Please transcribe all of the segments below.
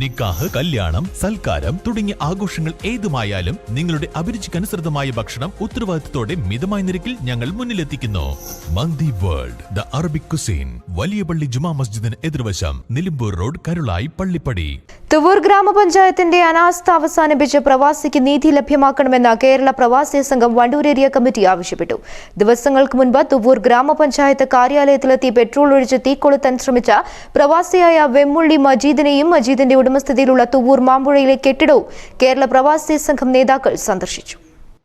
നിക്കാഹ് കല്യാണം സൽക്കാരം തുടങ്ങിയ ആഘോഷങ്ങൾ ഏതുമായാലും നിങ്ങളുടെ അഭിരുചിക്കനുസൃതമായ ഭക്ഷണം ഉത്തരവാദിത്തത്തോടെ മിതമായ നിരക്കിൽ ഞങ്ങൾ മുന്നിലെത്തിക്കുന്നു. Mandi world the Arabic cuisine വലിയ പള്ളി ജുമാ മസ്ജിദിന് എതിർവശം നിലമ്പൂർ റോഡ് കരുളായി പള്ളിപ്പടി. തുവൂർ ഗ്രാമപഞ്ചായത്തിന്റെ അനാസ്ഥ അവസാനിപ്പിച്ച് പ്രവാസിക്ക് നീതി ലഭ്യമാക്കണമെന്ന് കേരള പ്രവാസി സംഘം വണ്ടൂർ ഏരിയ കമ്മിറ്റി ആവശ്യപ്പെട്ടു. ദിവസങ്ങൾക്ക് മുൻപ് തുവൂർ ഗ്രാമപഞ്ചായത്ത് കാര്യാലയത്തിലെത്തി പെട്രോൾ ഒഴിച്ച് തീ തീക്കൊളുത്താൻ ശ്രമിച്ച പ്രവാസിയായ വെമ്മുള്ളി മജീദിനെയും മജീദിന്റെ ഉടമസ്ഥതയിലുള്ള തുവൂർ മാമ്പുഴയിലെ കെട്ടിടവും കേരള പ്രവാസി സംഘം നേതാക്കൾ സന്ദർശിച്ചു.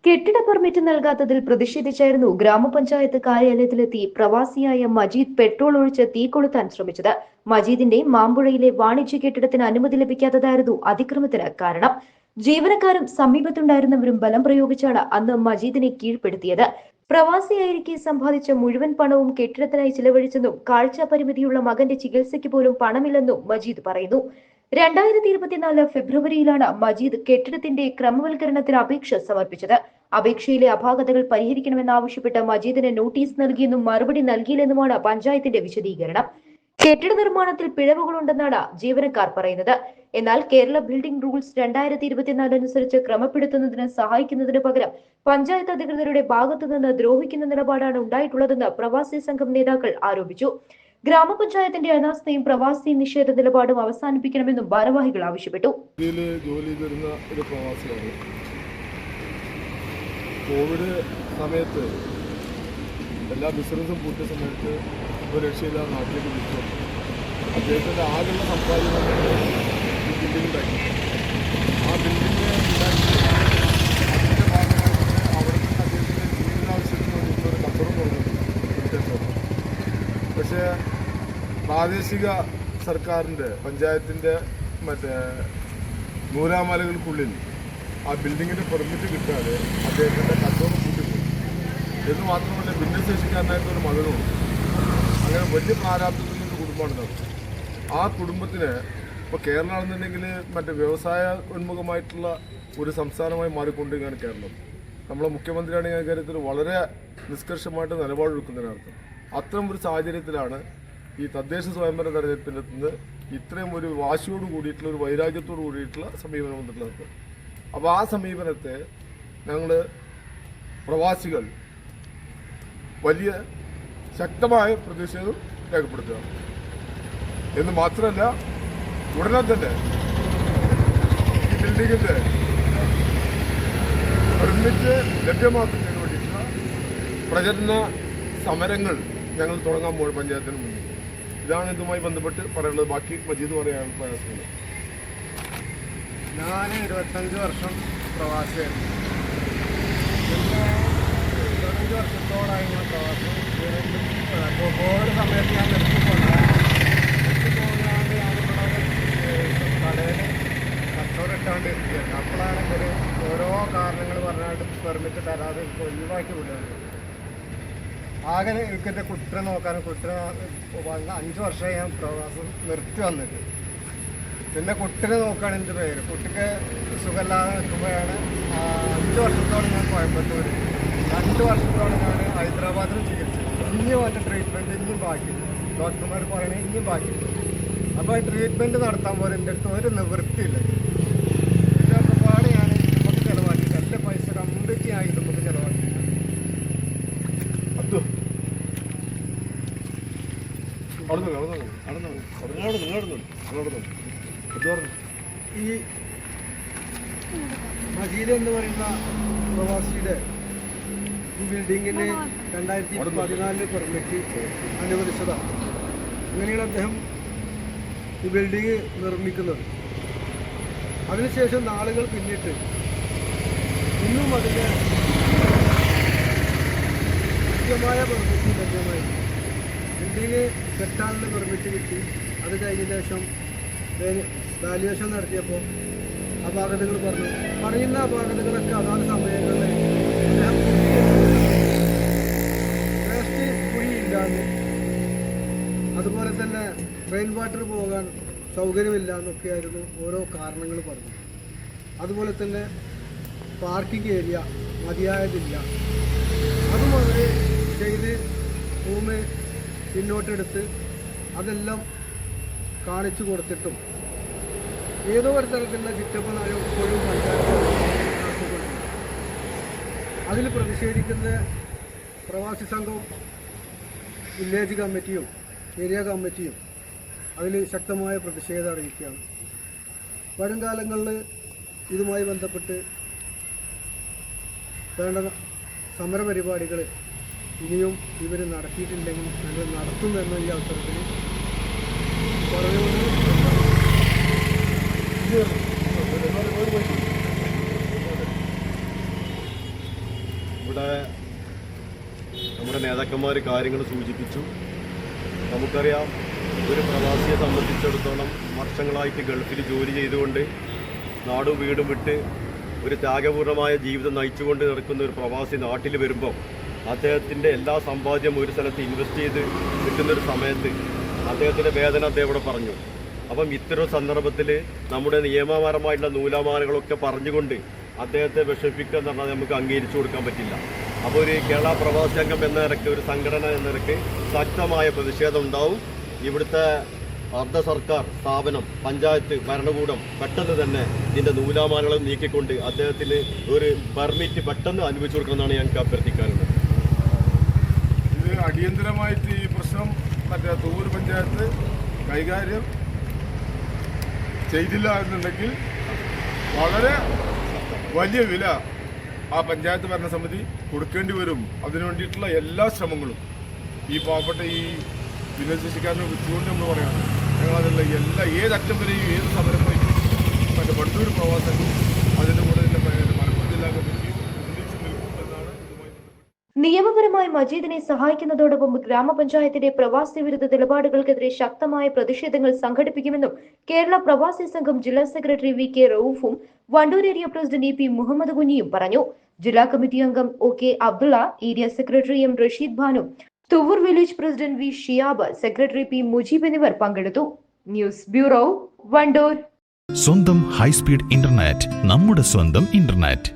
കെട്ടിട പെർമിറ്റ് നൽകാത്തതിൽ പ്രതിഷേധിച്ചായിരുന്നു ഗ്രാമപഞ്ചായത്ത് കാര്യാലയത്തിലെത്തി പ്രവാസിയായ മജീദ് പെട്രോൾ ഒഴിച്ച് തീ കൊളുത്താൻ ശ്രമിച്ചത്. മജീദിന്റെ മാമ്പുഴയിലെ വാണിജ്യ കെട്ടിടത്തിന് അനുമതി ലഭിക്കാത്തതായിരുന്നു അതിക്രമത്തിന് കാരണം. ജീവനക്കാരും സമീപത്തുണ്ടായിരുന്നവരും ബലം പ്രയോഗിച്ചാണ് അന്ന് മജീദിനെ കീഴ്പ്പെടുത്തിയത്. പ്രവാസിയായിരിക്കെ സമ്പാദിച്ച മുഴുവൻ പണവും കെട്ടിടത്തിനായി ചിലവഴിച്ചെന്നും കാഴ്ച പരിമിതിയുള്ള മകന്റെ ചികിത്സയ്ക്ക് പോലും പണമില്ലെന്നും മജീദ് പറയുന്നു. രണ്ടായിരത്തി ഇരുപത്തിനാല് ഫെബ്രുവരിയിലാണ് മജീദ് കെട്ടിടത്തിന്റെ ക്രമവൽക്കരണത്തിന് അപേക്ഷ സമർപ്പിച്ചത്. അപേക്ഷയിലെ അപാകതകൾ പരിഹരിക്കണമെന്നാവശ്യപ്പെട്ട് മജീദിന് നോട്ടീസ് നൽകിയെന്നും മറുപടി നൽകിയില്ലെന്നുമാണ് പഞ്ചായത്തിന്റെ വിശദീകരണം. കെട്ടിട നിർമ്മാണത്തിൽ പിഴവുകളുണ്ടെന്നാണ് ജീവനക്കാർ പറയുന്നത്. എന്നാൽ കേരള ബിൽഡിംഗ് റൂൾസ് രണ്ടായിരത്തി ഇരുപത്തിനാല് അനുസരിച്ച് ക്രമപ്പെടുത്തുന്നതിന് സഹായിക്കുന്നതിന് പകരം പഞ്ചായത്ത് അധികൃതരുടെ ഭാഗത്തുനിന്ന് ദ്രോഹിക്കുന്ന നിലപാടാണ് ഉണ്ടായിട്ടുള്ളതെന്ന് പ്രവാസി സംഘം നേതാക്കൾ ആരോപിച്ചു. ഗ്രാമപഞ്ചായത്തിന്റെ അനാസ്ഥയും പ്രവാസി നിഷേധ നിലപാടും അവസാനിപ്പിക്കണമെന്നും ഭാരവാഹികൾ ആവശ്യപ്പെട്ടു. ജോലി തരുന്ന ഒരു പ്രവാസിയാണ്. കോവിഡ് സമയത്ത് എല്ലാ ബിസിനസ്സും പൂട്ടിയ സമയത്ത് ഒരു രക്ഷയില്ല നാട്ടിലേക്ക് വിളിച്ചു. അദ്ദേഹത്തിന്റെ ആകെയുള്ള എന്ന് ഈ ബിൽഡിംഗ് ഉണ്ടാക്കി. ആ ബിൽഡിംഗ് അതിന്റെ ഭാഗമായിട്ട് അവിടെ നിന്ന് അദ്ദേഹത്തിന്റെ ജീവിതാവശ്യത്തിന് വേണ്ടിയിട്ട് ഒരു കച്ചവടം തുടങ്ങുന്നു പക്ഷേ പ്രാദേശിക സർക്കാരിന്റെ പഞ്ചായത്തിന്റെ മറ്റേ നൂലാമലകൾക്കുള്ളിൽ ആ ബിൽഡിങ്ങിന്റെ പെർമിറ്റ് കിട്ടാതെ അദ്ദേഹത്തിന്റെ കച്ചവടം കൂട്ടിപ്പോയി എന്ന് മാത്രമല്ല ഭിന്നശേഷിക്കാരനായിട്ട് ഒരു മകനുണ്ട് അങ്ങനെ വലിയ പ്രാരാബ്ദത്തിൽ കുടുംബമാണ് നടത്തുന്നത് ആ കുടുംബത്തിന് ഇപ്പോൾ കേരളം ആണെന്നുണ്ടെങ്കിൽ മറ്റേ വ്യവസായ ഉന്മുഖമായിട്ടുള്ള ഒരു സംസ്ഥാനമായി മാറിക്കൊണ്ടിരിക്കുകയാണ് കേരളം. നമ്മളെ മുഖ്യമന്ത്രിയാണെങ്കിൽ ആ കാര്യത്തിൽ വളരെ നിഷ്കർഷമായിട്ട് നിലപാടെടുക്കുന്നതിനർത്ഥം. അത്തരം ഒരു സാഹചര്യത്തിലാണ് ഈ തദ്ദേശ സ്വയംഭരണ തെരഞ്ഞെടുപ്പിന്റെ നിന്ന് ഇത്രയും ഒരു വാശിയോട് കൂടിയിട്ടുള്ള ഒരു വൈരാഗ്യത്തോട് കൂടിയിട്ടുള്ള സമീപനം വന്നിട്ടുള്ളത്. അപ്പോൾ ആ സമീപനത്തെ ഞങ്ങൾ പ്രവാസികൾ വലിയ ശക്തമായ പ്രതിഷേധം രേഖപ്പെടുത്തുക. എന്ന് മാത്രമല്ല ഉടനെ തന്നെ ഈ ബിൽഡിങ്ങിന്റെ പെർമിറ്റ് ലഭ്യമാക്കുന്നതിന് വേണ്ടിയിട്ടുള്ള പ്രചരണ സമരങ്ങൾ ഞങ്ങൾ തുടങ്ങാൻ പോകും പഞ്ചായത്തിന് ഇതാണ് ഇതുമായി ബന്ധപ്പെട്ട് പറയാനുള്ളത് ബാക്കി മജീദ് പറയാനുള്ള പ്രയാസങ്ങൾ ഞാൻ ഇരുപത്തഞ്ച് വർഷം പ്രവാസിയായിരുന്നു ഇരുപത്തഞ്ച് വർഷത്തോളമായി ഞാൻ പ്രവാസം കോവിഡ് സമയത്ത് ഞാൻ ഞാനിവിടെ കടയിൽ കച്ചവടം ഇരിക്കുകയായിരുന്നു അപ്പോഴാണ് ഓരോ കാരണങ്ങൾ പറഞ്ഞാണ്ട് പെർമിറ്റ് തരാതെ ഒഴിവാക്കി വിടുകയാണ്. ആകെ എനിക്കെന്റെ കുട്ടനെ നോക്കാനും കുട്ടിനെ വന്ന അഞ്ച് വർഷമായി ഞാൻ പ്രവാസം നിർത്തി വന്നത് പിന്നെ കുട്ടിനെ നോക്കുകയാണ് എന്റെ പേര്. കുട്ടിക്ക് സുഖമില്ലാതെ നിൽക്കുമ്പോഴാണ് അഞ്ച് വർഷത്തോളം ഞാൻ കോയമ്പത്തൂർ രണ്ട് വർഷത്തോളം ഞാൻ ഹൈദരാബാദിൽ ചികിത്സിച്ചു. ഇനിയും അതിന്റെ ട്രീറ്റ്മെന്റ് ഇനിയും ബാക്കി. ഡോക്ടർമാർ പറയണേ ഇനിയും ബാക്കി. അപ്പോൾ ട്രീറ്റ്മെന്റ് നടത്താൻ പോലെ എന്റെ അടുത്ത് ഒരു നിവൃത്തിയില്ല ഇതൊക്കെ പാട് ഞാൻ നമുക്ക് ചിലവാക്കി എന്റെ പൈസ കംപ്ലീറ്റ് ആയി നമുക്ക് ചിലവാക്കി അബ്ദു അവിടെ നിന്ന് അവിടെ നിന്ന് അവിടെ നിന്ന് അവിടെ നിന്ന് അവിടെ നിന്ന് അവിടെ നിന്ന് അബ്ദു പറഞ്ഞു ഈ മജീദ് എന്ന് പറയുന്ന പ്രവാസിയുടെ ഈ ബിൽഡിങ്ങിന് രണ്ടായിരത്തി പതിനാലിന് പെർമിറ്റ് അനുവദിച്ചതാണ്. അങ്ങനെയാണ് അദ്ദേഹം ഈ ബിൽഡിങ് നിർമ്മിക്കുന്നത്. അതിനുശേഷം നാളുകൾ പിന്നിട്ട് ഇന്നും അതിന്റെ കൃത്യമായ പെർമിറ്റ് ലഭ്യമായി ബിൽഡിങ് കെട്ടാനുള്ള പെർമിറ്റ് കിട്ടി. അത് കഴിഞ്ഞ ശേഷം വാല്യുവേഷൻ നടത്തിയപ്പോൾ അപാകതകൾ പറഞ്ഞു. പറയുന്ന അപാകതകളൊക്കെ അതാത് സമയങ്ങളിൽ വേസ്റ്റ് കുഴിയില്ലാന്ന് അതുപോലെ തന്നെ റെയിൻ വാട്ടർ പോകാൻ സൗകര്യമില്ല എന്നൊക്കെയായിരുന്നു ഓരോ കാരണങ്ങൾ പറഞ്ഞു അതുപോലെ തന്നെ പാർക്കിംഗ് ഏരിയ മതിയായതില്ല. അതുമാതിരി ചെയ്ത് ഭൂമി പിന്നോട്ടെടുത്ത് അതെല്ലാം കാണിച്ചു കൊടുത്തിട്ടും ഏതോ ഒരു തരത്തിലുള്ള ചിറ്റപ്പനായ ഇപ്പോഴും പഞ്ചായത്ത് നടത്തിക്കൊണ്ടിരിക്കുന്നത് അതിൽ പ്രതിഷേധിക്കുന്ന പ്രവാസി സംഘവും വില്ലേജ് കമ്മിറ്റിയും ഏരിയ കമ്മിറ്റിയും അതിൽ ശക്തമായ പ്രതിഷേധം അറിയിക്കുകയാണ്. വരും കാലങ്ങളിൽ ഇതുമായി ബന്ധപ്പെട്ട് വേണ്ട സമരപരിപാടികൾ ഇനിയും ഇവർ നടത്തിയിട്ടില്ലെങ്കിൽ ഞങ്ങൾ നടത്തുമെന്ന് ഈ അവസരത്തിൽ ഇവിടെ നമ്മുടെ നേതാക്കന്മാർ കാര്യങ്ങൾ സൂചിപ്പിച്ചു. നമുക്കറിയാം ഒരു പ്രവാസിയെ സംബന്ധിച്ചിടത്തോളം വർഷങ്ങളായിട്ട് ഗൾഫിൽ ജോലി ചെയ്തുകൊണ്ട് നാടും വീടും വിട്ട് ഒരു ത്യാഗപൂർണമായ ജീവിതം നയിച്ചുകൊണ്ട് നടക്കുന്ന ഒരു പ്രവാസി നാട്ടിൽ വരുമ്പോൾ അദ്ദേഹത്തിന്റെ എല്ലാ സമ്പാദ്യം ഒരു സ്ഥലത്ത് ഇൻവെസ്റ്റ് ചെയ്ത് കിട്ടുന്നൊരു സമയത്ത് അദ്ദേഹത്തിന്റെ വേദന അദ്ദേഹം ഇവിടെ പറഞ്ഞു. അപ്പം ഇത്തരം സന്ദർഭത്തിൽ നമ്മുടെ നിയമപരമായിട്ടുള്ള നൂലാമാലകളൊക്കെ പറഞ്ഞുകൊണ്ട് അദ്ദേഹത്തെ വിഷമിപ്പിക്കുക എന്ന് പറഞ്ഞാൽ നമുക്ക് അംഗീകരിച്ചു കൊടുക്കാൻ പറ്റില്ല. അപ്പോൾ ഒരു കേരള പ്രവാസി സംഘം എന്ന നിരക്ക് ഒരു സംഘടന എന്ന നിരക്ക് ശക്തമായ പ്രതിഷേധം ഉണ്ടാവും. ഇവിടുത്തെ അർദ്ധ സർക്കാർ സ്ഥാപനം പഞ്ചായത്ത് ഭരണകൂടം പെട്ടെന്ന് തന്നെ ഇതിന്റെ നൂലാമാലകൾ നീക്കിക്കൊണ്ട് അദ്ദേഹത്തിന് ഒരു പെർമിറ്റ് പെട്ടെന്ന് അനുവദിച്ചു കൊടുക്കണമെന്നാണ് ഞങ്ങൾക്ക് അഭ്യർത്ഥിക്കാനുള്ളത്. അടിയന്തരമായിട്ട് ഈ പ്രശ്നം മറ്റേ തൂവൂർ പഞ്ചായത്ത് കൈകാര്യം ചെയ്തില്ല എന്നുണ്ടെങ്കിൽ വളരെ വലിയ വില ആ പഞ്ചായത്ത് ഭരണസമിതി കൊടുക്കേണ്ടി വരും. അതിനു വേണ്ടിയിട്ടുള്ള എല്ലാ ശ്രമങ്ങളും ഈ പാവപ്പെട്ട ഈ ഭിന്നശേഷിക്കാരനെ വിളിച്ചുകൊണ്ട് നമ്മൾ പറയാണ് ഞങ്ങളതിലുള്ള എല്ലാ ഏതറ്റം വരെയും ഏത് സമരം വരെയും മറ്റേ വണ്ടൂർ പ്രവാസങ്ങൾ അതിന്റെ കൂടെ തന്നെ മലപ്പുറം ജില്ലാ കമ്മിറ്റി ഒന്നിച്ച് നിൽക്കും എന്നാണ് ഇതുമായി ബന്ധപ്പെട്ട് നിയമപരമായി മജീദിനെ സഹായിക്കുന്നതോടൊപ്പം ഗ്രാമപഞ്ചായത്തിന്റെ പ്രവാസി വിരുദ്ധ നിലപാടുകൾക്കെതിരെ ശക്തമായ പ്രതിഷേധങ്ങൾ സംഘടിപ്പിക്കുമെന്നും കേരള പ്രവാസി സംഘം ജില്ലാ secretary V K റൌഫും Wandoor area president E P Muhammad കുഞ്ഞിയും പറഞ്ഞു. ജില്ലാ കമ്മിറ്റി അംഗം O K Abdulla area secretary M Rasheed Bhanu Thuvur village president V Shiyab secretary P Mujeeb എന്നിവർ പങ്കെടുത്തു. News bureau Wandoor. സ്വന്തം ഹൈസ്പീഡ് ഇന്റർനെറ്റ് നമ്മുടെ സ്വന്തം internet.